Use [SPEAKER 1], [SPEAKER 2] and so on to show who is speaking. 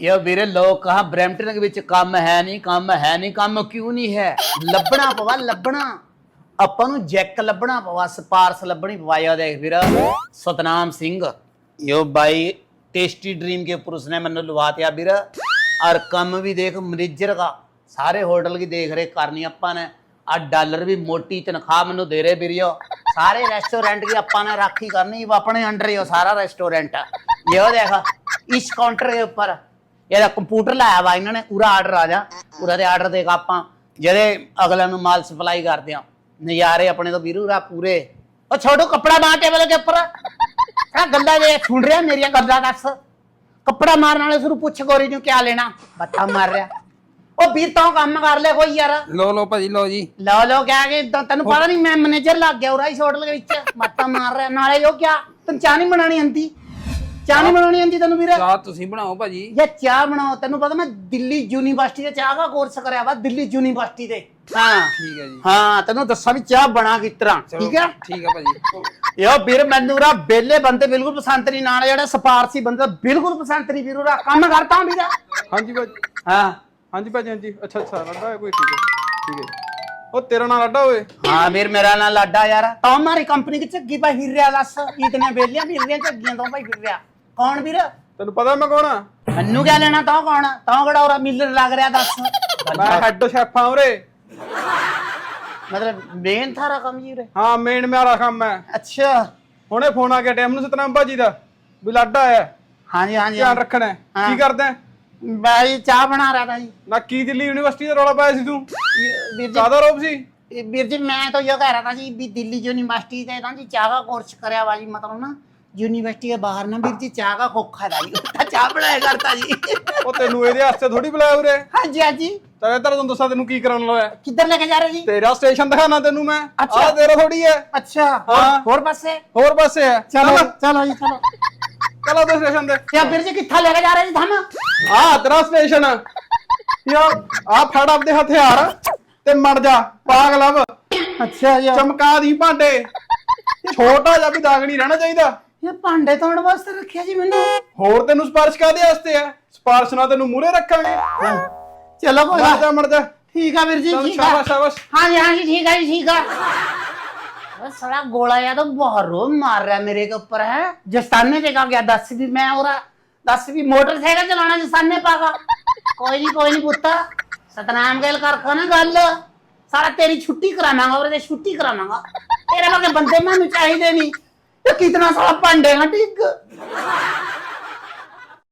[SPEAKER 1] ਇਹ ਵੀਰੇ ਲੋਕ ਕਹਾ ਬ੍ਰੈਂਪਟਨ ਦੇ ਵਿੱਚ ਕੰਮ ਹੈ ਨਹੀਂ ਕੰਮ ਹੈ ਨਹੀਂ ਕੰਮ ਕਿਉਂ ਨਹੀਂ ਹੈ ਲੱਭਣਾ ਪਵਾ ਲੱਭਣਾ ਆਪਾਂ ਨੂੰ ਜੈਕ ਲੱਭਣਾ ਪਵਾ ਸਪਾਰਸ ਲੱਭਣੀ ਪਵਾਇਆ ਦੇਖ ਵੀਰ ਸਤਨਾਮ ਸਿੰਘ ਯੋ ਬਾਈ ਟੇਸਟੀ ਡ੍ਰੀਮ के पुरुष ने मैंने लुवाते ਵੀਰ और ਕੰਮ ਵੀ ਦੇਖ ਮੈਨੇਜਰ ਦਾ ਸਾਰੇ ਹੋਟਲ ਦੀ ਦੇਖ ਰੇਖ ਕਰਨੀ ਆਪਾਂ ਨੇ ਆ ਡਾਲਰ ਵੀ ਮੋਟੀ ਤਨਖਾਹ ਮੈਨੂੰ ਦੇ ਰਹੇ ਵੀਰਿਓ ਸਾਰੇ ਰੈਸਟੋਰੈਂਟ ਦੀ ਆਪਾਂ ਨੇ ਰਾਖੀ ਕਰਨੀ ਉਹ ਆਪਣੇ ਅੰਡਰ ਹੀ ਉਹ ਸਾਰਾ ਰੈਸਟੋਰੈਂਟ ਇਹੋ ਦੇਖ ਇਸ ਕਾਊਂਟਰ ਦੇ ਉੱਪਰ ਇਹਦਾ ਕੰਪਿਊਟਰ ਲਾਇਆ ਵਾ ਇਹਨਾਂ ਨੇ ਪੂਰਾ ਆਰਡਰ ਆ ਜਾ। ਪੂਰਾ ਦੇ ਆਰਡਰ ਦੇ ਕੇ ਆਪਾਂ ਜਿਹੜੇ ਅਗਲਿਆਂ ਨੂੰ ਮਾਲ ਸਪਲਾਈ ਕਰਦੇ ਆ। ਨਜ਼ਾਰੇ ਆਪਣੇ ਤੋਂ ਵੀਰੂ ਰਾ ਪੂਰੇ। ਉਹ ਛੋਟੋ ਕੱਪੜਾ ਮਾਰ ਟੇਬਲ ਦੇ ਉੱਪਰ। ਆ ਗੱਲਾਂ ਦੇ ਸੁਣ ਰਿਹਾ ਮੇਰੀਆਂ ਗੱਲਾਂ ਦੱਸ। ਕੱਪੜਾ ਮਾਰਨ ਵਾਲੇ ਨੂੰ ਪੁੱਛ ਗੋਰੀ ਨੂੰ ਕਿਆ ਲੈਣਾ? ਬੱਤਾ ਮਾਰ ਰਿਹਾ। ਉਹ ਵੀਰ ਤਾਂ ਕੰਮ ਕਰ ਲੈ ਕੋਈ ਯਾਰ।
[SPEAKER 2] ਲੋ ਲੋ ਭਾਜੀ ਲੋ ਜੀ।
[SPEAKER 1] ਲਓ ਲਓ ਕਹਿ ਕੇ ਤ- ਤੈਨੂੰ ਪਤਾ ਨਹੀਂ ਮੈਂ ਮੈਨੇਜਰ ਲੱਗ ਗਿਆ ਉਰਾ ਇਸ ਹੋਟਲ ਦੇ ਵਿੱਚ। ਮੱਤਾ ਮਾਰ ਰਿਹਾ ਨਾਲੇ ਉਹ ਕਿਆ ਤੈਨੂੰ ਚਾਹ ਨਹੀਂ ਬਣਾਣੀ ਆਂਦੀ? ਚਾਹ ਨਹੀਂ ਬਣਾਣੀ ਆਂਦੀ ਤੈਨੂੰ ਵੀਰ?
[SPEAKER 2] ਚਾਹ ਤੁਸੀਂ ਬਣਾਓ ਭਾਜੀ।
[SPEAKER 1] ਇਹ ਚਾਹ ਬਣਾਓ ਤੈਨੂੰ ਪਤਾ ਮੈਂ ਦਿੱਲੀ ਯੂਨੀਵਰਸਿਟੀ ਦੇ ਚਾਹ ਦਾ ਕੋਰਸ ਕਰਿਆ ਵਾ ਦਿੱਲੀ ਯੂਨੀਵਰਸਿਟੀ ਦੇ ਹਾਂ।
[SPEAKER 2] ਠੀਕ ਹੈ ਜੀ।
[SPEAKER 1] ਹਾਂ ਤੈਨੂੰ ਦੱਸਾਂ ਵੀ ਚਾਹ ਬਣਾ ਕਿਸ ਤਰ੍ਹਾਂ ਠੀਕ ਹੈ?
[SPEAKER 2] ਠੀਕ ਹੈ ਭਾਜੀ।
[SPEAKER 1] ਯੋ ਵੀਰ ਮੈਨੂੰ ਰਾ ਬੇਲੇ ਬੰਦੇ ਬਿਲਕੁਲ ਪਸੰਦ ਨਹੀਂ ਨਾਲ ਜਿਹੜੇ ਸਪਾਰਸੀ ਬੰਦੇ ਬਿਲਕੁਲ ਪਸੰਦ ਨਹੀਂ ਵੀਰੂ ਰਾ ਕੰਮ ਕਰਤਾ ਵੀਰਾ।
[SPEAKER 3] ਹਾਂਜੀ ਭਾਜੀ।
[SPEAKER 1] ਹਾਂ।
[SPEAKER 3] ਹਾਂਜੀ ਭਾਜੀ ਹਾਂਜੀ। ਅੱਛਾ ਅੱਛਾ ਲਾਡਾ ਹੈ ਕੋਈ ਠੀਕ ਹੈ। ਠੀਕ ਹੈ ਉਹ ਤੇਰਾ ਨਾਂ ਲਾਡਾ ਓਏ
[SPEAKER 1] ਹਾਂ ਵੀਰ ਮੇਰਾ ਨਾਂ ਲਾਡਾ ਯਾਰ। ਤਾਂ ਮਾਰੀ ਕੰਪਨੀ ਕਿ ਝੱਗੀ ਭਾਈ ਰਿਹਾ ਦੱਸ ਇਤਨੇ ਬੇਲੀਆਂ ਫਿਰ ਰਹੀਆਂ ਝੱਗੀਆਂ ਤੋਂ ਭਾਈ ਰਿਹਾ ਕੌਣ ਵੀਰ?
[SPEAKER 3] ਤੈਨੂੰ ਪਤਾ ਮੈਂ ਕੌਣ ਆ?
[SPEAKER 1] ਮੈਨੂੰ ਕਿਆ ਲੈਣਾ ਤਾਂ ਕੌਣ ਆ? ਤਾਂ ਕਿਹੜਾ ਉਹ ਮਿਲਰ ਲੱਗ ਰਿਹਾ ਦੱਸ।
[SPEAKER 3] ਮੈਂ ਹੈੱਡ ਸ਼ੈਫ ਆ ਉਰੇ।
[SPEAKER 1] ਮਤਲਬ ਮੇਨ ਥਾਰਾ ਕੰਮ ਜੀ ਉਰੇ?
[SPEAKER 3] ਹਾਂ ਮੇਨ ਮੇਰਾ ਕੰਮ ਹੈ।
[SPEAKER 1] ਅੱਛਾ।
[SPEAKER 3] ਹੁਣੇ ਫੋਨ ਆ ਗਿਆ ਟਾਈਮ ਨੂੰ ਸਤਨਾਮ ਭਾਜੀ ਦਾ ਵੀ ਲੱਡ ਆਇਆ
[SPEAKER 1] ਹਾਂਜੀ ਹਾਂਜੀ।
[SPEAKER 3] ਧਿਆਨ ਰੱਖਣਾ ਹੈ। ਕੀ ਕਰਦਾ ਹੈ?
[SPEAKER 1] ਬਾਈ ਚਾਹ ਬਣਾ ਰਿਹਾ ਤਾਂ ਜੀ।
[SPEAKER 3] ਨਾ ਕੀ ਦਿੱਲੀ ਯੂਨੀਵਰਸਿਟੀ ਦਾ ਰੌਲਾ ਪਾਇਆ ਸੀ ਤੂੰ?
[SPEAKER 1] ਵੀਰ ਜੀ
[SPEAKER 3] ਕਾਦਾ ਰੋਪ ਸੀ?
[SPEAKER 1] ਵੀਰ ਜੀ ਮੈਂ ਤਾਂ ਇਹ ਕਹਿ ਰਿਹਾ ਤਾਂ ਜੀ ਵੀ ਦਿੱਲੀ ਯੂਨੀਵਰਸਿਟੀ ਦੇ ਤਾਂ ਜੀ ਚਾਹ ਕੋਰਸ ਕਰਿਆ ਵਾ ਜੀ ਮਤਲਬ ਨਾ। ਯੂਨੀਵਰਸਿਟੀ ਦੇ ਬਾਹਰ ਨਾ ਵੀਰ ਜੀ ਚਾਹ ਦਾ ਖੋਖਾ ਲਾਈ ਤਾਂ ਚਾਹ ਬਣਾਇਆ ਕਰਤਾ ਜੀ।
[SPEAKER 3] ਉਹ ਤੈਨੂੰ ਇਹਦੇ ਵਾਸਤੇ ਥੋੜੀ ਬੁਲਾਇਆ ਉਰੇ?
[SPEAKER 1] ਹਾਂਜੀ ਹਾਂਜੀ।
[SPEAKER 3] ਤੇਰੇ ਤਰ ਤੁਹਾਨੂੰ ਦੱਸਾਂ ਤੈਨੂੰ ਕੀ ਕਰਨ ਲਾਇਆ
[SPEAKER 1] ਕਿੱਧਰ ਲੈ ਕੇ ਜਾ ਰਹੇ ਜੀ?
[SPEAKER 3] ਤੇਰਾ ਸਟੇਸ਼ਨ ਦਿਖਾਣਾ ਤੈਨੂੰ ਮੈਂ।
[SPEAKER 1] ਅੱਛਾ।
[SPEAKER 3] ਆਹ ਤੇਰਾ ਥੋੜੀ ਹੈ। ਅੱਛਾ
[SPEAKER 1] ਹਾਂ। ਹੋਰ ਪਾਸੇ?
[SPEAKER 3] ਹੋਰ ਪਾਸੇ ਹੈ। ਚਲੋ
[SPEAKER 1] ਚਲੋ। ਜੀ ਚਲੋ।
[SPEAKER 3] ਚਲੋ ਤੇ ਸਟੇਸ਼ਨ ਤੇ।
[SPEAKER 1] ਯਾ ਵੀਰ ਜੀ ਕਿੱਥਾ ਲੈ ਕੇ ਜਾ ਰਹੇ ਜੀ
[SPEAKER 3] ਤੁਹਾਨੂੰ ਆਹ ਤੇਰਾ ਸਟੇਸ਼ਨ ਆ। ਆ ਫੜ ਆਪਦੇ ਹਥਿਆਰ ਤੇ ਮੜ ਜਾ ਪਾਗਲਵ
[SPEAKER 1] ਅੱਛਾ ਜੀ।
[SPEAKER 3] ਚਮਕਾ ਦੀ ਭਾਂਡੇ। ਛੋਟਾ ਜਿਹਾ ਵੀ ਦਾਗ ਨਹੀਂ ਰਹਿਣਾ ਚਾਹੀਦਾ।
[SPEAKER 1] ਇਹ ਭਾਂਡੇ ਧੋਣ ਵਾਸਤੇ ਰੱਖਿਆ ਜੀ ਮੈਨੂੰ।
[SPEAKER 3] ਹੋਰ ਤੈਨੂੰ ਸਪਾਰਸ਼ ਕਾਦੇ ਵਾਸਤੇ ਆ? ਸਪਾਰਸ਼ ਨਾਲ ਤੈਨੂੰ ਮੂਰੇ ਰੱਖਾਂਗੇ।
[SPEAKER 1] ਚਲੋ
[SPEAKER 3] ਕੋਈ
[SPEAKER 1] ਮਰ
[SPEAKER 3] ਜਾ ਜਾ।
[SPEAKER 1] ਠੀਕ ਆ ਵੀਰ
[SPEAKER 3] ਜੀ
[SPEAKER 1] ਠੀਕ ਆ।
[SPEAKER 3] ਸ਼ਾਬਾਸ਼ ਸ਼ਾਬਾਸ਼।
[SPEAKER 1] ਹਾਂ ਹਾਂ ਜੀ ਠੀਕ ਆ ਜੀ ਠੀਕ ਆ। ਉਹ ਸੜਾ ਗੋਲਾ ਯਾ ਤਾਂ ਬਾਹਰੋਂ ਮਾਰ ਰਿਹਾ ਮੇਰੇ ਕੇ ਉੱਪਰ ਹੈ। ਜਸਤਾਨੇ ਤੇ ਕਾ ਗਿਆ ਦੱਸ ਵੀ ਮੈਂ ਔਰ ਦੱਸ ਵੀ ਮੋਟਰਸਾਈਕਲ ਚਲਾਉਣਾ ਜਸਤਾਨੇ ਪਾਗਾ ਕੋਈ ਨਹੀਂ ਕੋਈ ਨਹੀਂ ਪੁੱਤਾ। ਸਤਨਾਮ ਗੱਲ ਕਰ ਨਾ ਗੱਲ। ਸਾਰਾ ਤੇਰੀ ਛੁੱਟੀ ਕਰਾਵਾਂਗਾ ਉਹਦੇ ਛੁੱਟੀ ਕਰਾਵਾਂਗਾ। ਤੇਰੇ ਵਰਗੇ ਬੰਦੇ ਮੈਨੂੰ ਚਾਹੀਦੇ ਨਹੀਂ कितना साला भांडे का डिग